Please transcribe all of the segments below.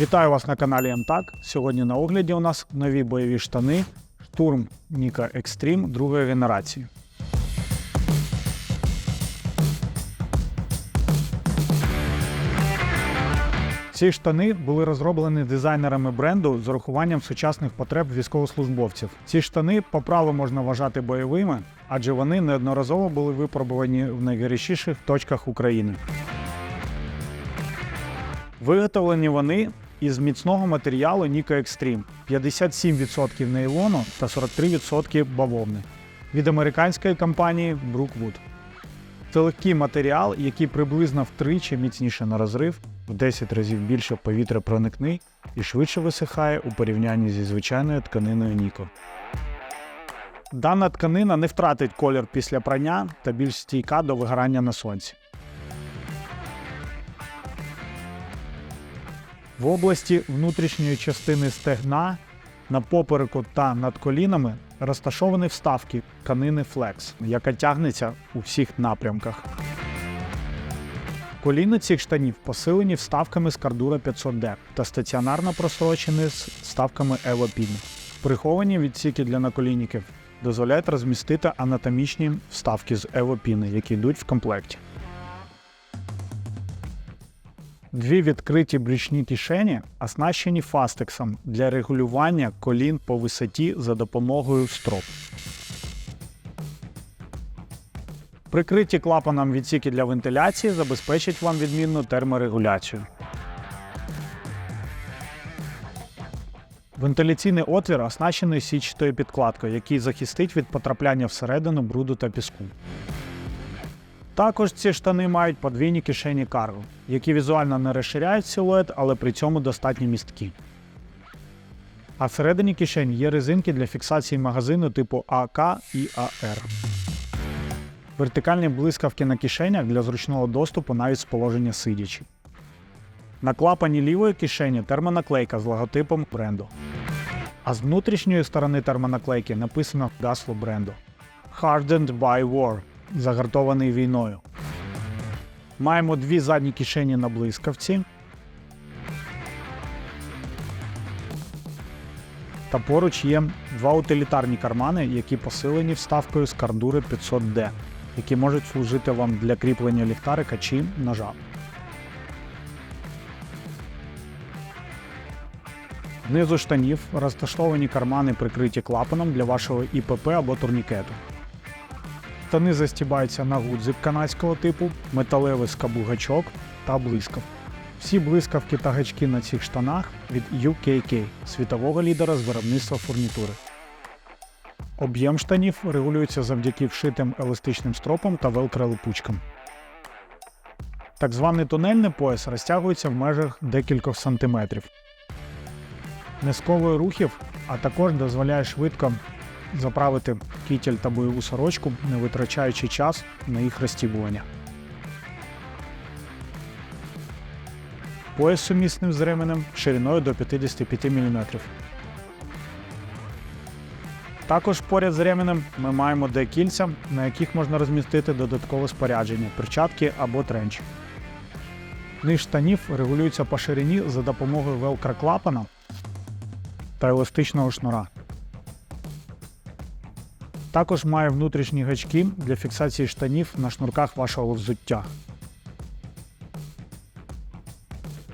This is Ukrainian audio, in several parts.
Вітаю вас на каналі МТАК. Сьогодні на огляді у нас нові бойові штани Штурм Ніка Екстрім другої генерації. Ці штани були розроблені дизайнерами бренду з урахуванням сучасних потреб військовослужбовців. Ці штани по праву можна вважати бойовими, адже вони неодноразово були випробувані в найгарячіших точках України. Виготовлені вони із міцного матеріалу Nika Extreme 57% нейлону та 43% бавовни від американської компанії Brookwood. Це легкий матеріал, який приблизно втричі міцніше на розрив, в 10 разів більше повітря проникний і швидше висихає у порівнянні зі звичайною тканиною Ніко. Дана тканина не втратить колір після прання та більш стійка до вигорання на сонці. В області внутрішньої частини стегна на попереку та над колінами розташовані вставки тканини Flex, яка тягнеться у всіх напрямках. Коліна цих штанів посилені вставками з кардура 500D та стаціонарно прострочені з вставками Evopin. Приховані відсіки для наколінників дозволяють розмістити анатомічні вставки з Evopin, які йдуть в комплекті. Дві відкриті брічні кишені оснащені фастексом для регулювання колін по висоті за допомогою строп. Прикриті клапаном відсіки для вентиляції забезпечать вам відмінну терморегуляцію. Вентиляційний отвір оснащений січатою підкладкою, який захистить від потрапляння всередину бруду та піску. Також ці штани мають подвійні кишені карго, які візуально не розширяють силует, але при цьому достатньо місткі. А всередині кишень є резинки для фіксації магазину типу АК і АР. Вертикальні блискавки на кишенях для зручного доступу навіть з положення сидячи. На клапані лівої кишені термонаклейка з логотипом бренду. А з внутрішньої сторони термонаклейки написано гасло бренду Hardened by War загартований війною. Маємо дві задні кишені на блискавці. Та поруч є два утилітарні кармани, які посилені вставкою з кардури 500D, які можуть служити вам для кріплення ліхтарика чи ножа. Знизу штанів розташовані кармани, прикриті клапаном для вашого ІПП або турнікету. Штани застібаються на гудзик канадського типу, металевий скабу-гачок та блискав. Всі блискавки та гачки на цих штанах від UKK, світового лідера з виробництва фурнітури. Об'єм штанів регулюється завдяки вшитим еластичним стропам та велкро-липучкам. Так званий тунельний пояс розтягується в межах декількох сантиметрів. Не сковує рухів, а також дозволяє швидко заправити кітель та бойову сорочку, не витрачаючи час на їх розтібування. Пояс сумісним з ременем шириною до 55 мм. Також поряд з ременем ми маємо декільця, на яких можна розмістити додаткове спорядження, перчатки або тренч. Низ штанів регулюється по ширині за допомогою велкро-клапана та еластичного шнура. Також має внутрішні гачки для фіксації штанів на шнурках вашого взуття.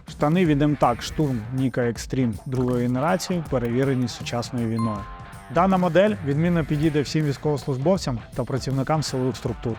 Штани від МТАК штурм Ніка Екстрім другої генерації перевірені сучасною війною. Дана модель відмінно підійде всім військовослужбовцям та працівникам силових структур.